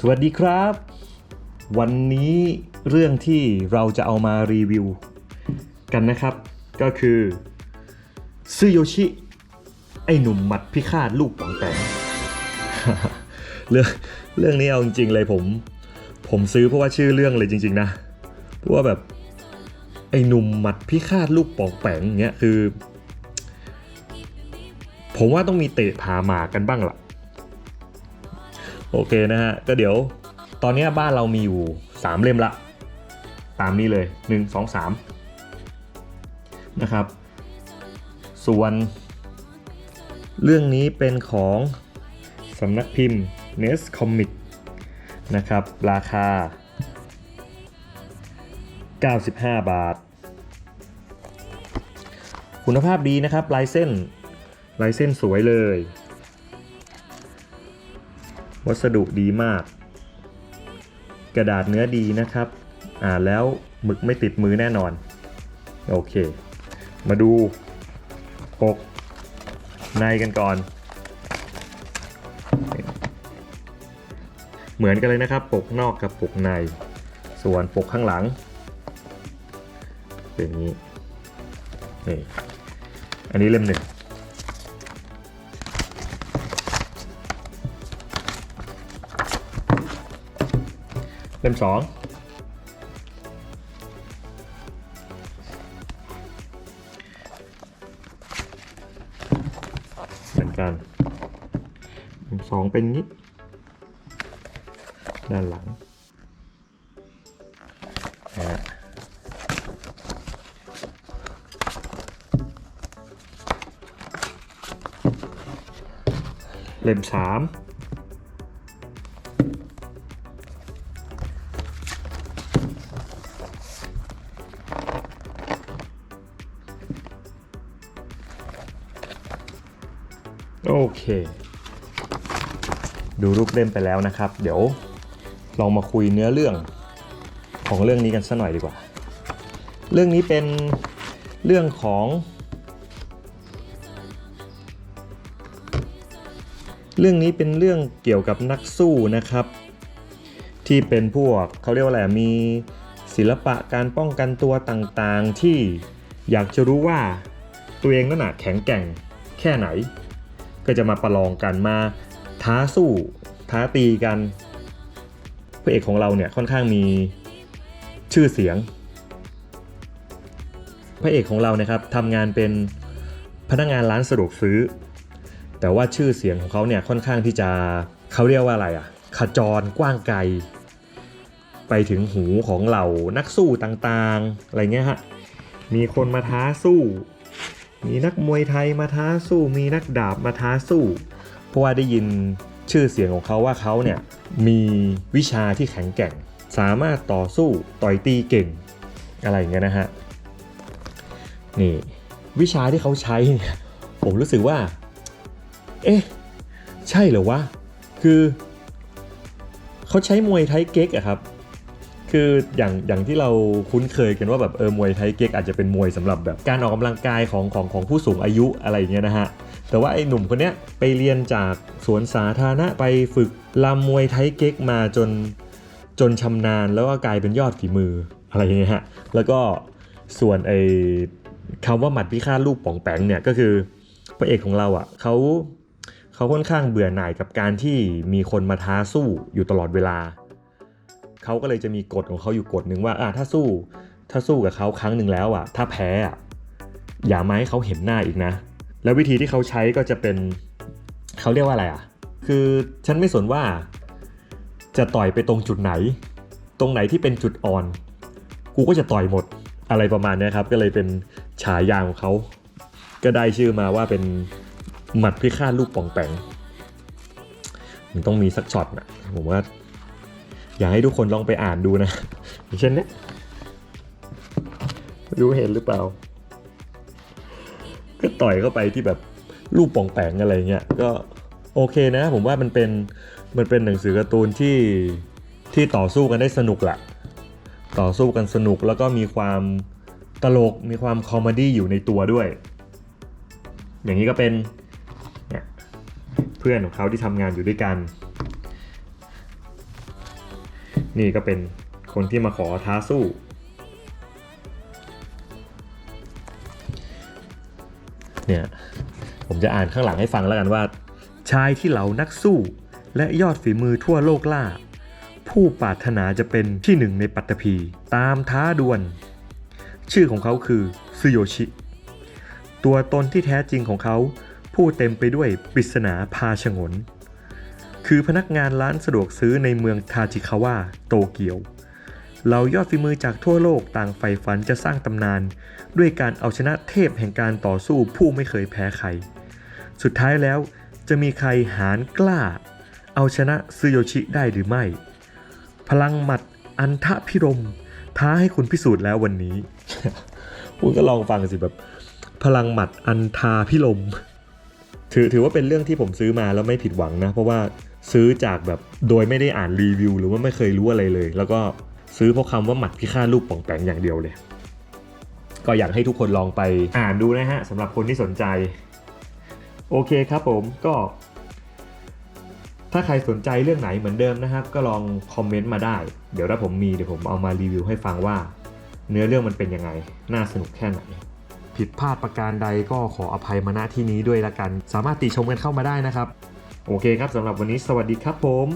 สวัสดีครับ วันนี้เรื่องที่เราจะเอามารีวิว กันนะครับ ก็คือซึโยชิ ไอหนุ่มหมัดพิฆาตลูกปองแปงเรื่องเรื่องนี้เอาจริงๆเลยผม ผมซื้อเพราะว่าชื่อเรื่องเลยจริง ๆ นะเพราะว่าแบบไอหนุ่มหมัดพิฆาตลูกปองแปงเงี้ยคือ ผมว่าต้องมีเตะผาหมากกันบ้างล่ะ โอเคนะฮะ ก็เดี๋ยวตอนนี้บ้านเรามีอยู่ 3 เล่มละ ตามนี้เลย 1 2 3 นะครับ ส่วน เรื่องนี้เป็นของสำนักพิมพ์ Nest Comic นะครับ ราคา 95 บาท คุณภาพดีนะครับ ลายเส้น ลายเส้นสวยเลย วัสดุดีมาก กระดาษเนื้อดีนะครับ อ่านแล้วหมึกไม่ติดมือแน่นอน โอเค มาดูปกในกันก่อน เหมือนกันเลยนะครับ ปกนอกกับปกใน ส่วนปกข้างหลัง เป็นอย่างนี้นี่อันนี้เล่มหนึ่ง เล่มสองเหมือนกันเล่มสองเป็นงี้ ด้านหลังนะเล่มสาม โอเค ดูรูปเล่มไปแล้วนะครับ เดี๋ยวลองมาคุยเนื้อเรื่องของเรื่องนี้กันสักหน่อยดีกว่า เรื่องนี้เป็นเรื่องของ เรื่องนี้เป็นเรื่องเกี่ยวกับนักสู้นะครับ ที่เป็นพวกเขาเรียกว่าอะไรมีศิลปะการป้องกันตัวต่างๆ ที่อยากจะรู้ว่าตัวเองนั่นน่ะแข็งแกร่งแค่ไหน ก็จะมาประลองกันมาท้าสู้ท้าตีกันพระเอกของเราเนี่ยค่อนข้างมีชื่อเสียง พระเอกของเรานะครับทำงานเป็นพนักงานร้านสะดวกซื้อ แต่ว่าชื่อเสียงของเขาเนี่ยค่อนข้างที่จะเขาเรียกว่าอะไรอะขจรกว้างไกล ไปถึงหูของเหล่านักสู้ต่างๆอะไรเงี้ยฮะมีคนมาท้าสู้ มีนักมวยไทยมาท้าสู้มีนักดาบมาท้าสู้ เพราะว่าได้ยินชื่อเสียงของเขาว่าเขาเนี่ยมีวิชาที่แข็งแกร่ง สามารถต่อสู้ต่อยตีเก่ง อะไรอย่างเงี้ยนะฮะนี่วิชาที่เขาใช้เนี่ยผมรู้สึกว่า เอ๊ะ ใช่เหรอวะ คือ เขาใช้มวยไทยเก๊กอะครับ คืออย่างอย่างที่เราคุ้นเคยกันว่าแบบเออมวยไทยเก๊กอาจจะเป็นมวยสำหรับแบบการออกกำลังกายของของของผู้สูงอายุอะไรอย่างเงี้ยนะฮะแต่ว่าไอ้หนุ่มคนเนี้ยไปเรียนจากสวนสาธารณะไปฝึกลำมวยไทยเก๊กมาจนจนชำนาญแล้วก็กลายเป็นยอดฝีมืออะไรอย่างเงี้ยฮะแล้วก็ส่วนไอ้คำว่าหมัดพิฆาตลูกป่องแปงเนี่ยก็คือพระเอกของเราอะเขาเขาค่อนข้างเบื่อหน่ายกับการที่มีคนมาท้าสู้อยู่ตลอดเวลา เขาก็เลยจะมีกฎของเขาอยู่กฎหนึ่งว่าอะถ้าสู้ถ้าสู้กับเขาครั้งหนึ่งแล้วอะ ถ้าแพ้อะอย่ามาให้เขาเห็นหน้าอีกนะ แล้ววิธีที่เขาใช้ก็จะเป็นเขาเรียกว่าอะไรอะ คือฉันไม่สนว่าจะต่อยไปตรงจุดไหน ตรงไหนที่เป็นจุดอ่อน กูก็จะต่อยหมดอะไรประมาณนี้ครับ ก็เลยเป็นฉายาของเขา ก็ได้ชื่อมาว่าเป็นหมัดพิฆาตลูกป่องแปงมันต้องมีสักช็อตนะผมว่า อยากให้ทุกคนลองไปอ่านดูนะเช่นนี้รู้เห็นหรือเปล่า ก็ต่อยเข้าไปที่แบบรูปป่องแปงอะไรเงี้ยก็โอเคนะ ผมว่ามันเป็นมันเป็นหนังสือการ์ตูนที่ที่ต่อสู้กันได้สนุกแหละต่อสู้กันสนุกแล้วก็มีความตลกมีความคอมเมดี้อยู่ในตัวด้วย อย่างนี้ก็เป็นเพื่อนของเขาที่ทำงานอยู่ด้วยกัน นี่ก็เป็นคนที่มาขอท้าสู้ เนี่ย ผมจะอ่านข้างหลังให้ฟังแล้วกันว่า ชายที่เหล่านักสู้ และยอดฝีมือทั่วโลกล่า ผู้ปรารถนาจะเป็นที่หนึ่งในปัตตภีตามท้าดวลชื่อของเขาคือซึโยชิ ตัวตนที่แท้จริงของเขาผู้เต็มไปด้วยปริศนาพาชงน คือพนักงานร้านสะดวกซื้อในเมืองทาจิคาวะโตเกียวเหล่ายอดฝีมือจากทั่วโลกต่างใฝ่ฝันจะสร้างตำนาน ด้วยการเอาชนะเทพแห่งการต่อสู้ผู้ไม่เคยแพ้ใคร สุดท้ายแล้วจะมีใครหารกล้า เอาชนะซึโยชิได้หรือไม่ พลังหมัดอันทะพิรม ท้าให้คุณพิสูจน์แล้ววันนี้ คุณก็ลองฟังสิแบบ พลังหมัดอันทาพิรม ถือถือว่าเป็นเรื่องที่ผมซื้อมาแล้วไม่ผิดหวังนะ เพราะว่าซื้อจากแบบโดยไม่ได้อ่านรีวิว หรือว่าไม่เคยรู้อะไรเลย แล้วก็ซื้อเพราะคำว่าหมัดพิฆาตลูกป่องแปงอย่างเดียวเลย ก็อยากให้ทุกคนลองไปอ่านดูนะฮะสำหรับคนที่สนใจ โอเคครับผมก็ ถ้าใครสนใจเรื่องไหนเหมือนเดิมนะครับ ก็ลองคอมเมนต์มาได้ เดี๋ยวถ้าผมมีเดี๋ยวผมเอามารีวิวให้ฟังว่า เนื้อเรื่องมันเป็นยังไง น่าสนุกแค่ไหน ผิดพลาดประการใดก็ขออภัยมาณที่นี้ด้วยละกัน สามารถติชมกันเข้ามาได้นะครับ โอเคครับสำหรับวันนี้สวัสดีครับผม